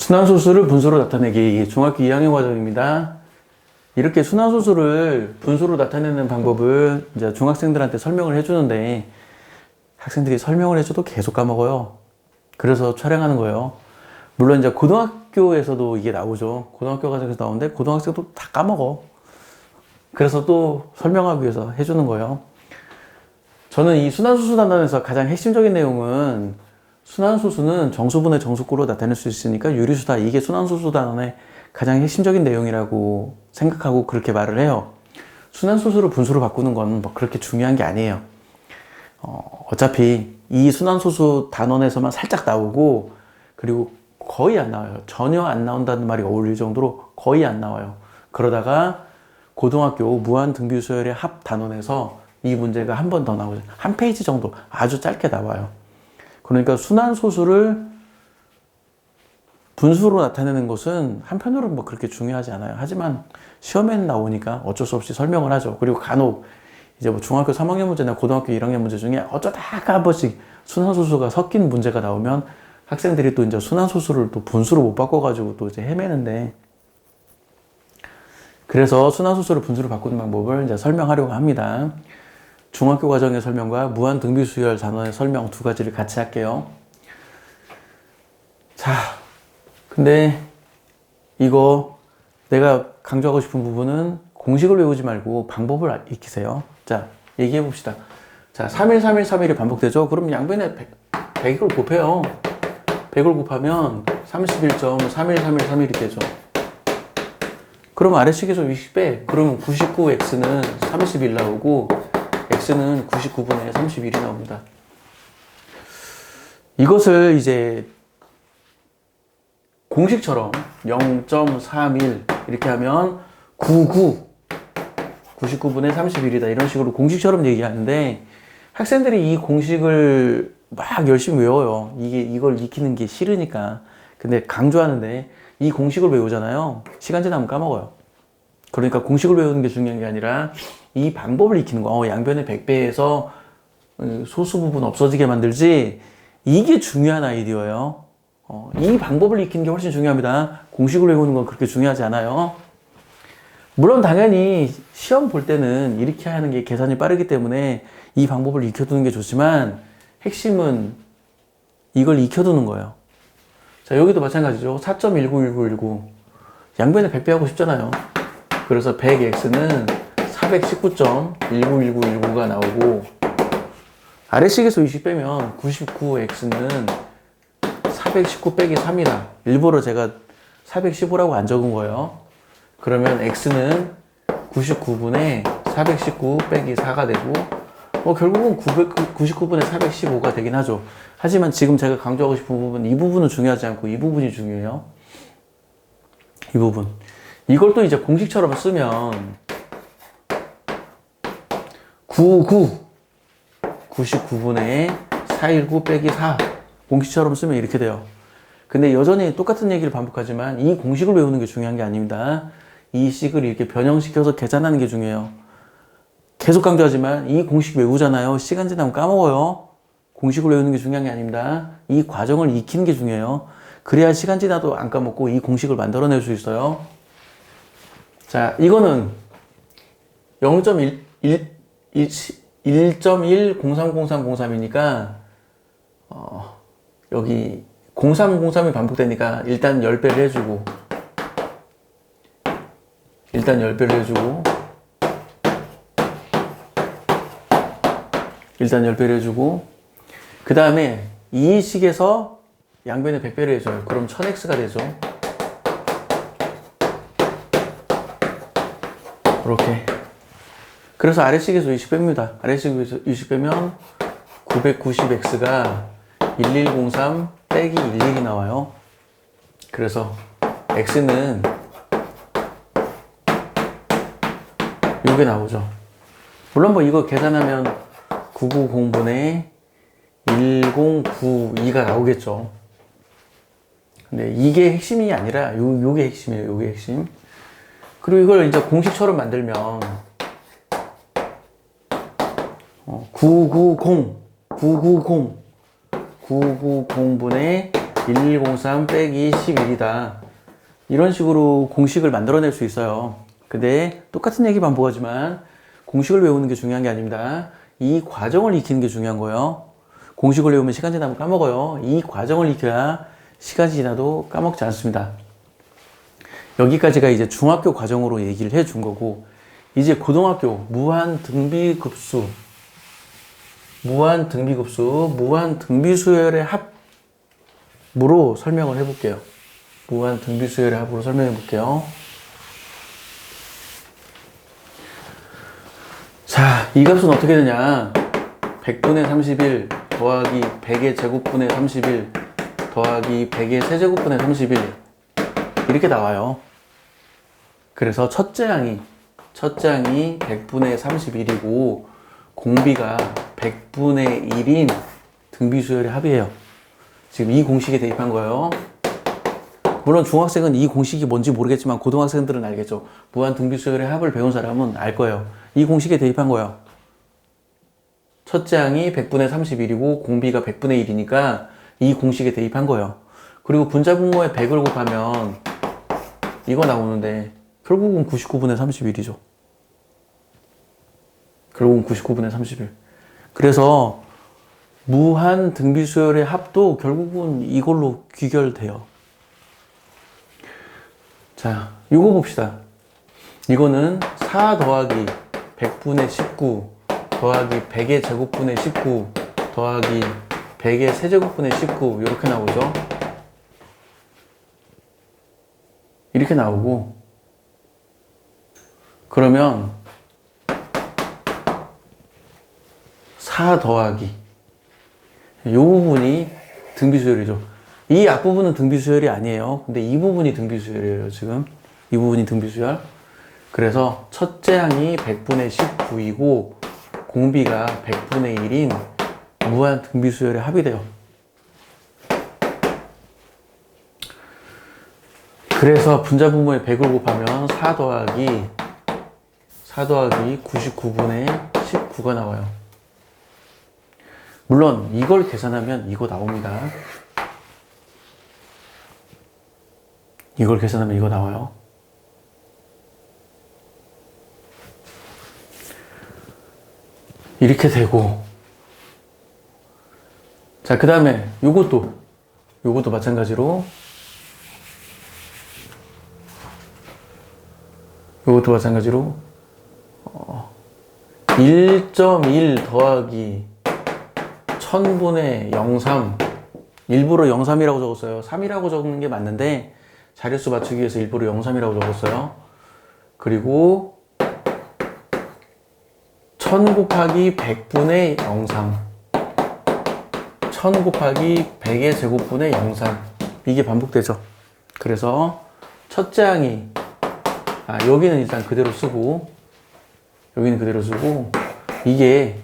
순환소수를 분수로 나타내기 중학교 2학년 과정입니다. 이렇게 순환소수를 분수로 나타내는 방법을 이제 중학생들한테 설명을 해주는데 학생들이 설명을 해줘도 계속 까먹어요. 그래서 촬영하는 거예요. 물론 이제 고등학교에서도 이게 나오죠. 고등학교 과정에서 나오는데 고등학생도 다 까먹어. 그래서 또 설명하기 위해서 해주는 거예요. 저는 이 순환소수 단원에서 가장 핵심적인 내용은 순환소수는 정수분의 정수구로 나타낼 수 있으니까 유리수다. 이게 순환소수 단원의 가장 핵심적인 내용이라고 생각하고 그렇게 말을 해요. 순환소수를 분수로 바꾸는 건 뭐 그렇게 중요한 게 아니에요. 어, 어차피 이 순환소수 단원에서만 살짝 나오고 그리고 거의 안 나와요. 전혀 안 나온다는 말이 어울릴 정도로 거의 안 나와요. 그러다가 고등학교 무한 등비 수열의 합 단원에서 이 문제가 한 번 더 나오죠. 한 페이지 정도 아주 짧게 나와요. 그러니까 순환 소수를 분수로 나타내는 것은 한편으로는 뭐 그렇게 중요하지 않아요. 하지만 시험에는 나오니까 어쩔 수 없이 설명을 하죠. 그리고 간혹 이제 뭐 중학교 3학년 문제나 고등학교 1학년 문제 중에 어쩌다가 한 번씩 순환소수가 섞인 문제가 나오면 학생들이 또 이제 순환소수를 또 분수로 못 바꿔가지고 또 이제 헤매는데 그래서 순환소수를 분수로 바꾸는 방법을 이제 설명하려고 합니다. 중학교 과정의 설명과 무한 등비 수열 단원의 설명 두 가지를 같이 할게요. 자, 근데 이거 내가 강조하고 싶은 부분은 공식을 외우지 말고 방법을 익히세요. 자, 얘기해 봅시다. 자, 3일, 3일, 3일이 반복되죠? 그럼 양변에 100, 100을 곱해요. 100을 곱하면 31.31, 3일, 3일이 되죠. 그럼 아래식에서 20배, 그러면 99x는 31 나오고, x는 99분의 31이 나옵니다. 이것을 이제 공식처럼 0.31 이렇게 하면 99 99분의 31이다 이런 식으로 공식처럼 얘기하는데 학생들이 이 공식을 막 열심히 외워요. 이게 이걸 익히는 게 싫으니까. 근데 강조하는데 이 공식을 외우잖아요. 시간 지나면 까먹어요. 그러니까 공식을 외우는 게 중요한 게 아니라 이 방법을 익히는 거. 어, 양변의 100배에서 소수 부분 없어지게 만들지. 이게 중요한 아이디어예요. 어, 이 방법을 익히는 게 훨씬 중요합니다. 공식을 외우는 건 그렇게 중요하지 않아요. 물론 당연히 시험 볼 때는 이렇게 하는 게 계산이 빠르기 때문에 이 방법을 익혀두는 게 좋지만 핵심은 이걸 익혀두는 거예요. 자, 여기도 마찬가지죠. 4.191919. 양변에 100배 하고 싶잖아요. 그래서 100x는 419.191919가 나오고 아래식에서 20 빼면 99x는 419 빼기 3이다. 일부러 제가 415라고 안 적은 거예요. 그러면 x는 99분의 419 빼기 4가 되고 뭐 결국은 900, 99분의 415가 되긴 하죠. 하지만 지금 제가 강조하고 싶은 부분 이 부분은 중요하지 않고 이 부분이 중요해요. 이 부분. 이걸 또 이제 공식처럼 쓰면 99 99분의 419 빼기 4 공식처럼 쓰면 이렇게 돼요. 근데 여전히 똑같은 얘기를 반복하지만 이 공식을 외우는 게 중요한 게 아닙니다. 이 식을 이렇게 변형시켜서 계산하는 게 중요해요. 계속 강조하지만 이 공식 외우잖아요. 시간 지나면 까먹어요. 공식을 외우는 게 중요한 게 아닙니다. 이 과정을 익히는 게 중요해요. 그래야 시간 지나도 안 까먹고 이 공식을 만들어낼 수 있어요. 자, 이거는 0.1, 1.1030303이니까, 어, 여기 0303이 반복되니까 일단 10배를 해주고, 일단 10배를 해주고, 일단 10배를 해주고, 그 다음에 이 식에서 양변에 100배를 해줘요. 그럼 1000x가 되죠. 이렇게. 그래서 아래식에서 20 뺍니다. 아래식에서 20 빼면 990x가 1103 빼기 11이 나와요. 그래서 x는 요게 나오죠. 물론 뭐 이거 계산하면 990분의 1092가 나오겠죠. 근데 이게 핵심이 아니라 요, 요게 핵심이에요. 요게 핵심. 그리고 이걸 이제 공식처럼 만들면 어, 990 990 990분의 1103 빼기 11이다. 이런 식으로 공식을 만들어낼 수 있어요. 근데 똑같은 얘기 반복하지만 공식을 외우는 게 중요한 게 아닙니다. 이 과정을 익히는 게 중요한 거예요. 공식을 외우면 시간 지나면 까먹어요. 이 과정을 익혀야 시간이 지나도 까먹지 않습니다. 여기까지가 이제 중학교 과정으로 얘기를 해 준 거고, 이제 고등학교 무한 등비 급수, 무한 등비 급수, 무한 등비 수열의 합으로 설명을 해 볼게요. 무한 등비 수열의 합으로 설명해 볼게요. 자, 이 값은 어떻게 되냐? 100분의 31 더하기 100의 제곱분의 31 더하기 100의 세제곱분의 31 이렇게 나와요. 그래서 첫째 항이 첫째 항이 100분의 31이고 공비가 100분의 1인 등비수열의 합이에요. 지금 이 공식에 대입한 거예요. 물론 중학생은 이 공식이 뭔지 모르겠지만 고등학생들은 알겠죠. 무한 등비수열의 합을 배운 사람은 알 거예요. 이 공식에 대입한 거예요. 첫째 항이 100분의 31이고 공비가 100분의 1이니까 이 공식에 대입한 거예요. 그리고 분자분모에 100을 곱하면 이거 나오는데 결국은 99분의 31이죠. 결국은 99분의 31. 그래서 무한 등비수열의 합도 결국은 이걸로 귀결돼요. 자, 이거 봅시다. 이거는 4 더하기 100분의 19 더하기 100의 제곱분의 19 더하기 100의 세제곱분의 19 이렇게 나오죠. 이렇게 나오고 그러면 4 더하기 이 부분이 등비수열이죠. 이 앞부분은 등비수열이 아니에요. 근데 이 부분이 등비수열이에요, 지금. 이 부분이 등비수열. 그래서 첫째 항이 100분의 19이고 공비가 100분의 1인 무한 등비수열의 합이 돼요. 그래서 분자 분모에 100을 곱하면 4 더하기 4 더하기 99분의 19가 나와요. 물론 이걸 계산하면 이거 나옵니다. 이걸 계산하면 이거 나와요. 이렇게 되고 자, 그 다음에 요것도 요것도 마찬가지로 요것도 마찬가지로 어, 1.1 더하기 1000분의 03 일부러 03이라고 적었어요. 3이라고 적는 게 맞는데 자릿수 맞추기 위해서 일부러 03이라고 적었어요. 그리고 1000 곱하기 100분의 03 1000 곱하기 100의 제곱분의 03 이게 반복되죠. 그래서 첫째 항이 아, 여기는 일단 그대로 쓰고 여기는 그대로 쓰고 이게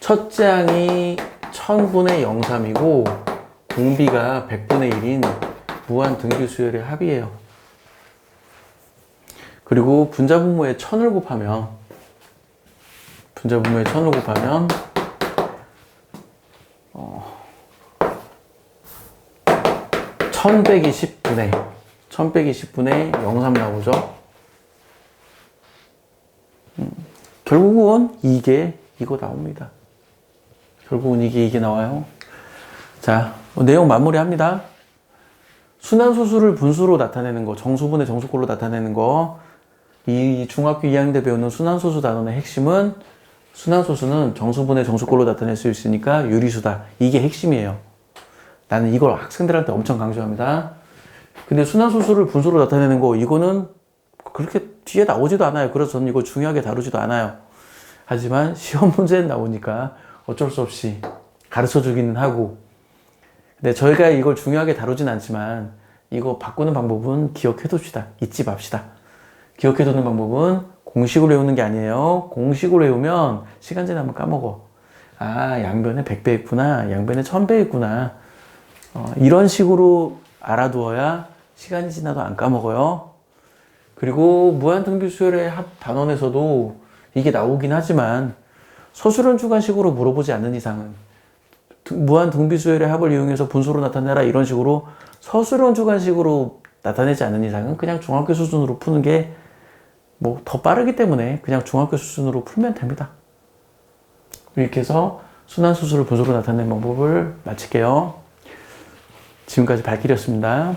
첫째 항이 1000분의 03이고 공비가 100분의 1인 무한 등비 수열의 합이에요. 그리고 분자분모에 1000을 곱하면 분자분모에 1000을 곱하면 어, 1000 빼기 10분의 1000 빼기 10분의 03 나오죠. 음, 결국은 이게 이거 나옵니다. 결국은 이게 이게 나와요. 자, 내용 마무리합니다. 순환 소수를 분수로 나타내는 거, 정수분의 정수꼴로 나타내는 거, 이 중학교 2학년 때 배우는 순환 소수 단원의 핵심은 순환 소수는 정수분의 정수꼴로 나타낼 수 있으니까 유리수다. 이게 핵심이에요. 나는 이걸 학생들한테 엄청 강조합니다. 근데 순환 소수를 분수로 나타내는 거, 이거는 그렇게 뒤에 나오지도 않아요. 그래서 저는 이거 중요하게 다루지도 않아요. 하지만 시험 문제는 나오니까 어쩔 수 없이 가르쳐 주기는 하고, 근데 저희가 이걸 중요하게 다루진 않지만 이거 바꾸는 방법은 기억해 둡시다. 잊지 맙시다. 기억해 두는 방법은 공식으로 외우는 게 아니에요. 공식으로 외우면 시간 지나면 까먹어. 아, 양변에 100배 있구나. 양변에 1000배 있구나. 어, 이런 식으로 알아두어야 시간이 지나도 안 까먹어요. 그리고 무한등비 수열의 합 단원에서도 이게 나오긴 하지만 서술은 주관식으로 물어보지 않는 이상은 무한 등비 수열의 합을 이용해서 분수로 나타내라 이런 식으로 서술형 주관식으로 나타내지 않는 이상은 그냥 중학교 수준으로 푸는 게 뭐 더 빠르기 때문에 그냥 중학교 수준으로 풀면 됩니다. 이렇게 해서 순환 수술을 분수로 나타내는 방법을 마칠게요. 지금까지 발길이었습니다.